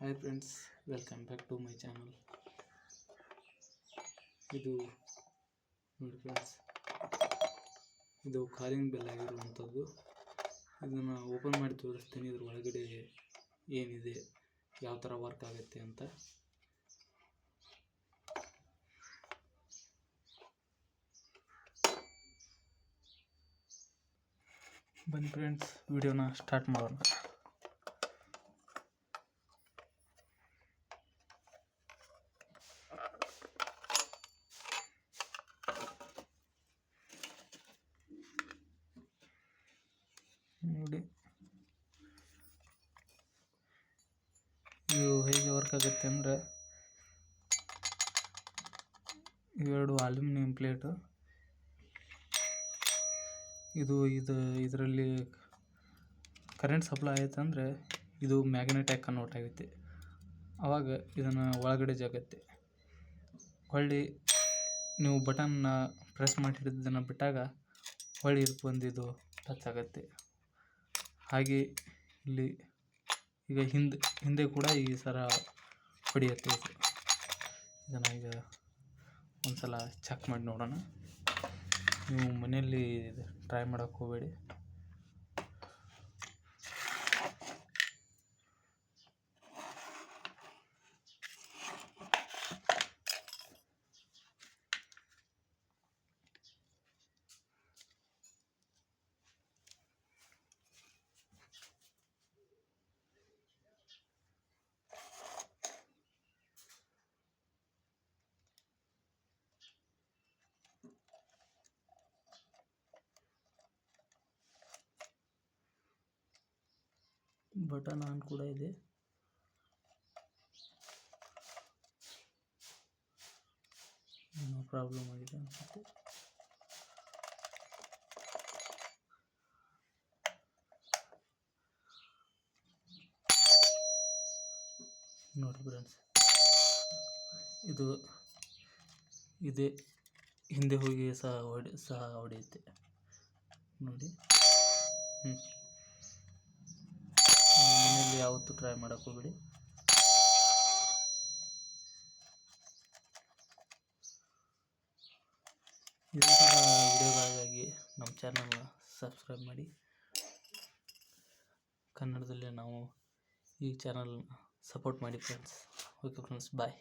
Hi friends welcome back to my channel ಇದು ನೋಡಿ friends ಇದು ಕಾಲಿಂಗ್ ಬೆಲ್ ಆಗಿರುವಂಥದ್ದು. ಇದನ್ನು ಓಪನ್ ಮಾಡಿ ತೋರಿಸ್ತೀನಿ, ಇದ್ರ ಒಳಗಡೆ ಏನಿದೆ, ಯಾವ ಥರ ವರ್ಕ್ ಆಗುತ್ತೆ ಅಂತ. ಬನ್ನಿ ಫ್ರೆಂಡ್ಸ್ ವಿಡಿಯೋನ ಸ್ಟಾರ್ಟ್ ಮಾಡೋಣ. ನೋಡಿ. ಇದು ಹೇಗೆ ವರ್ಕ್ ಆಗುತ್ತೆ ಅಂದರೆ ಇವೆರಡು ಅಲ್ಯೂಮಿನಿಯಂ ಪ್ಲೇಟು ಇದು ಇದು ಇದರಲ್ಲಿ ಕರೆಂಟ್ ಸಪ್ಲೈ ಆಯ್ತು ಅಂದರೆ ಇದು ಮ್ಯಾಗ್ನೆಟಾಗಿ ಕನ್ವರ್ಟ್ ಆಗುತ್ತೆ. ಆವಾಗ ಇದನ್ನು ಒಳಗಡೆ ಜಾಗತ್ತೆ. ಹೊಳ್ಳಿ ನೀವು ಬಟನ್ನ ಪ್ರೆಸ್ ಮಾಡಿ ಹಿಡಿದನ್ನು ಬಿಟ್ಟಾಗ ಹೊಳ್ಳಿ ಇದಕ್ಕೆ ಬಂದು ಇದು ಟಚ್ ಆಗುತ್ತೆ. ಹಾಗೆ ಇಲ್ಲಿ ಈಗ ಹಿಂದೆ ಹಿಂದೆ ಕೂಡ ಈ ಸರ ಹೊಡೆಯುತ್ತೆ ಇದು ಇದನ್ನು ಈಗ ಒಂದ್ಸಲ ಚೆಕ್ ಮಾಡಿ ನೋಡೋಣ. ನೀವು ಮನೆಯಲ್ಲಿ ಟ್ರೈ ಮಾಡೋಕ್ಕೆ ಹೋಗಬೇಡಿ. ಬಟನ್ ಆನ್ ಕೂಡ ಇದೆ. ಏನೋ ಪ್ರಾಬ್ಲಮ್ ಆಗಿದೆ ಅನ್ಸುತ್ತೆ. ನೋಡಿ ಫ್ರೆಂಡ್ಸ್ ಇದು ಇದೆ. ಹಿಂದೆ ಹೋಗಿ ಸಹ ಹೊಡೆ, ಸಹ ಹೊಡೆಯುತ್ತೆ. ನೋಡಿ. ಹ್ಞೂ ಮನೆಯಲ್ಲಿ ಯಾವತ್ತೂ ಟ್ರೈ ಮಾಡೋಕ್ಕೆ ಹೋಗ್ಬಿಡಿ. ಇದೇ ಥರ ವಿಡಿಯೋಗಳಿಗಾಗಿ ನಮ್ಮ ಚಾನಲ್ನ ಸಬ್ಸ್ಕ್ರೈಬ್ ಮಾಡಿ. ಕನ್ನಡದಲ್ಲಿ ನಾವು ಈ ಚಾನಲ್ನ ಸಪೋರ್ಟ್ ಮಾಡಿ ಫ್ರೆಂಡ್ಸ್ ಓಕೆ ಫ್ರೆಂಡ್ಸ್ ಬಾಯ್